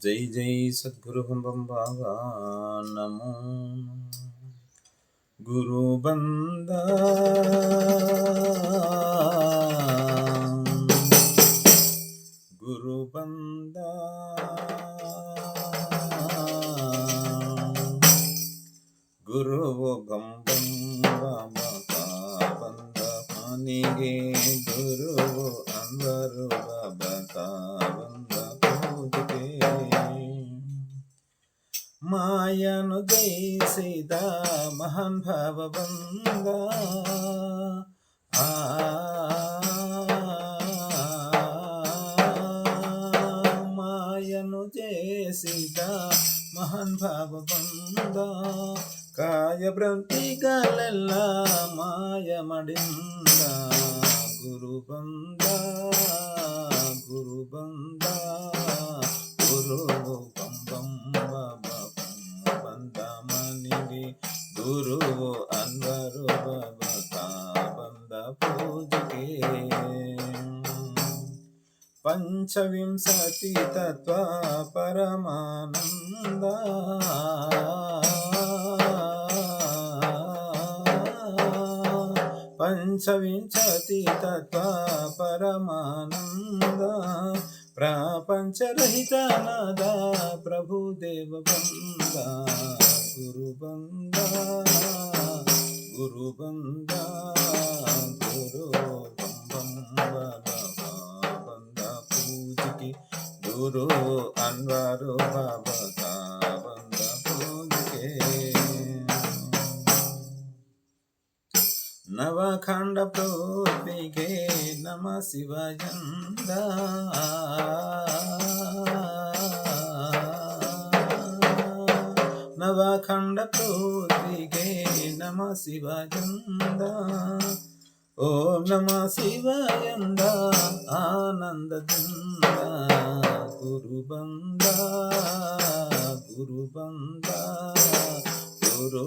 జై జై సద్గురు బాబా నమో గురు బంద గురు బంద గురువు గం సీతా మహన్ భావబంద మాయను చేసీతా మహన్ భావబంద. మాయ మాయమడింద. గురు బంద గురు బంద గురు పంపం ಗುರುವು ಅನ್ವರು ಬಂದ ಪೂಜೆಗೆ ಪಂಚವಿಂಶತಿ ತತ್ವ ಪರಮಾನಂದ ಪಂಚವಿಂಶತಿ ತತ್ವ ಪರಮಾನಂದ ప్రపంచరహిత నాద ప్రభుదేవ బంద గురు బంద గురు బంద గురు బంద పూజకి గురు అన్వారు బాబా నవఖండ ప్రోపికే నమ శివజంద నవఖండ ప్రోపికే నమ శివజంద ఓం నమ శివయంద ఆనందదంద గురుబంద గురుబంద గురు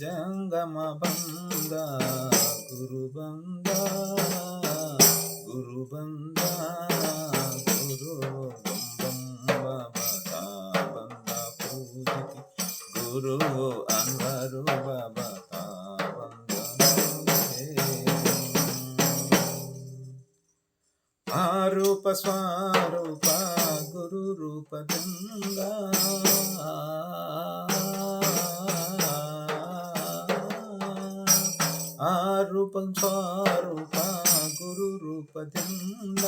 జంగమ బంద గురు బంద గురు బంద గురు బంద పూజకి గురు అందరు బాబా ఆరూప స్వారూప గురు రూప గంగా ಗುರು ಅನ್ವರು ಬಾಬಾ ಬಂದ ಆರೂಪ ಸ್ವಾರೂಪ ಗುರು ರೂಪದಿಂದ ಆರೂಪ ಸ್ವಾರೂಪ ಗುರು ರೂಪದಿಂದ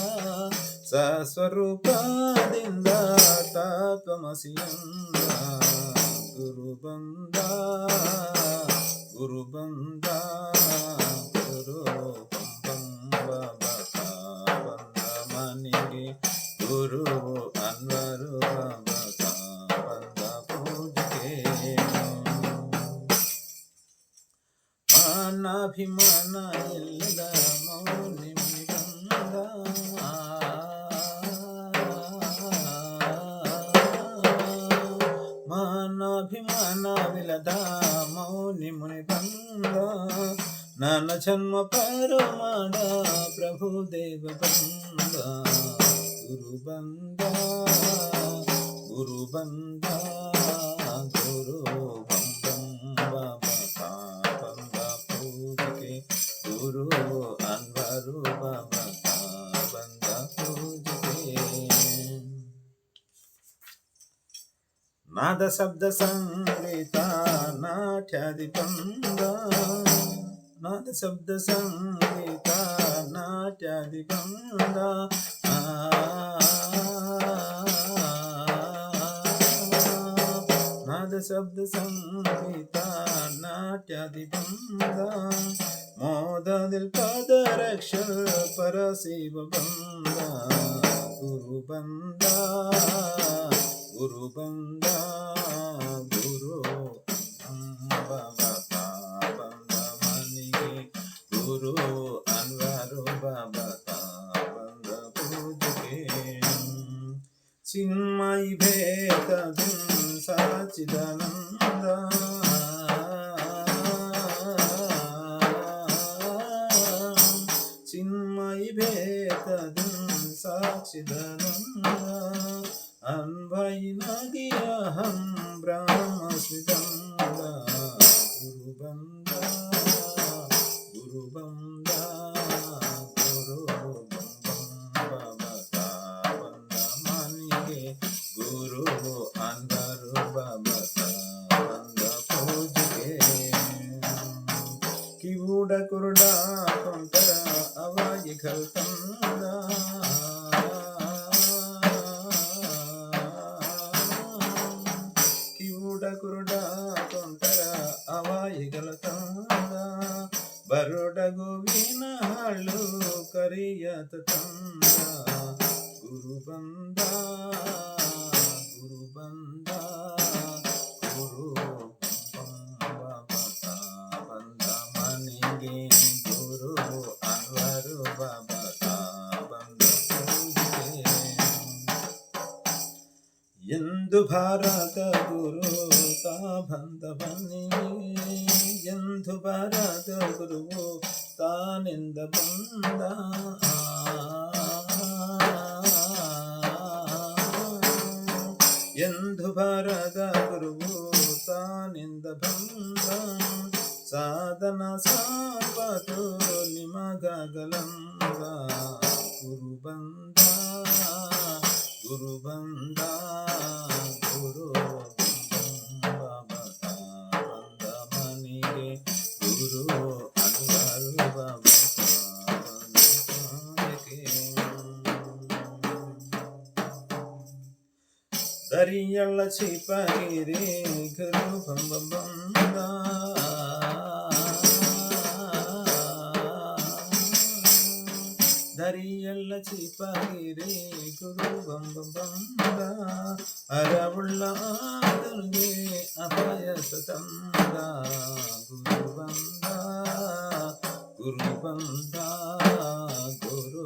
ಸಸ್ವರೂಪದಿಂದ ತತ್ವಮಸಿಯಿಂದ ಗುರು ಬಂದ ಗುರು ಬಂದ ಗುರು ಬಂದ ಬಂದ ಮನಿಗೆ ಗುರು ಅನ್ವರು ಬಂದ ಪೂಜೆಗೆ ಮಾನಾಭಿಮಾನ అభిమాన విలదామో ముని పంగ నాన్న జన్మ పరమాడ ప్రభు దేవ బంద గురు బంద గురు బంద గురు గురు అన్వరు బాబా నాద శబ్ద సంగీత నాట్యాది పంద నాదశబ్దసంగీత శబ్ద సంగీత నాట్యాధిపంద పంద శబ్ద సంహిత నాట్యాదిబంద మోదదిల్ పాదరక్ష పరశివ బంద గురు బంద గురు బంద గురు అంబవ పాపమణి గురు భేతదం సాక్షిధనం అన్వైనది అహం బ్రాహ్మస్మితం గురుబంద గురుబంద ಭಾರತ ಗುರು ತಾ ಬಂದ ಬನ್ನಿ ಎಂದು ಭಾರತ ಗುರುವು ತಾನಿಂದ ಬಂದ. ಎಂದು ಭಾರತ ಗುರುವು ತಾನಿಂದ ಬಂದ. ಸಾಧನ ಸಾಪತು ನಿಮಗಲಂದ ಗುರು ಬಂದ. గురు బందా గురు బందమనిగే గురు అందరు దరియళ్ళ చిపగిరి గురు బంద ധരിയല്ല ചീപ്പകിരേ ഗുരു ബം അരവുള്ള ആദർഗേ അഭയസതന്ത ഗുരു ബന്ദ ഗുരു ബന്ദ ഗുരു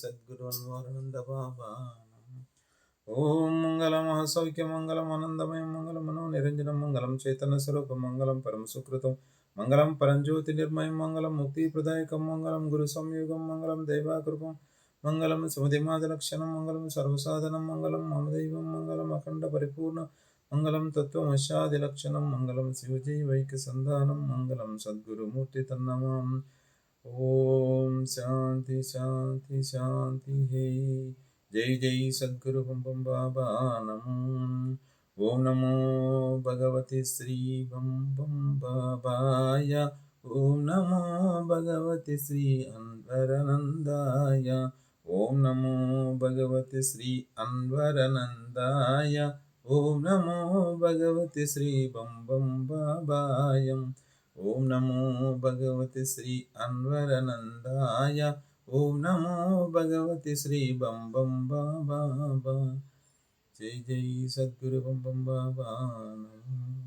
సద్గురున్వరుంద బాబా ఓం మంగళం మహాసౌఖ్య మంగళం ఆనందమయం మంగళం మనో నిరంజనం మంగళం చైతన్య స్వరూప మంగళం పరమ సుకృతం మంగళం పరంజ్యోతి నిర్మయం మంగళం ముక్తి ప్రదాయకం మంగళం గురు సంయోగం మంగళం దైవాకృపం మంగళం సుమతిమాదలక్షణం మంగళం సర్వసాధనం మంగళం మమదైవం మంగళం అఖండ పరిపూర్ణ మంగళం తత్వమశాదిలక్షణం మంగళం శివజీ వైక సంధానం మంగళం సద్గురుమూర్తి తన్నమాం. ओम शांति शांति शांति हे जय जय सद्गुरु बम बम बाबा नमो ओम नमो भगवते श्री बम बम बाबाय ओम नमो भगवते श्री अन्वरनन्दाय ओम नमो भगवते श्री अन्वरनन्दाय ओम नमो भगवते श्री बम बम बाबायम् ॐ नमो भगवते श्री अन्वरनन्दाय। ओम नमो भगवते श्री बं बा बाबा जय जय सद्गुरु बं बा बाबा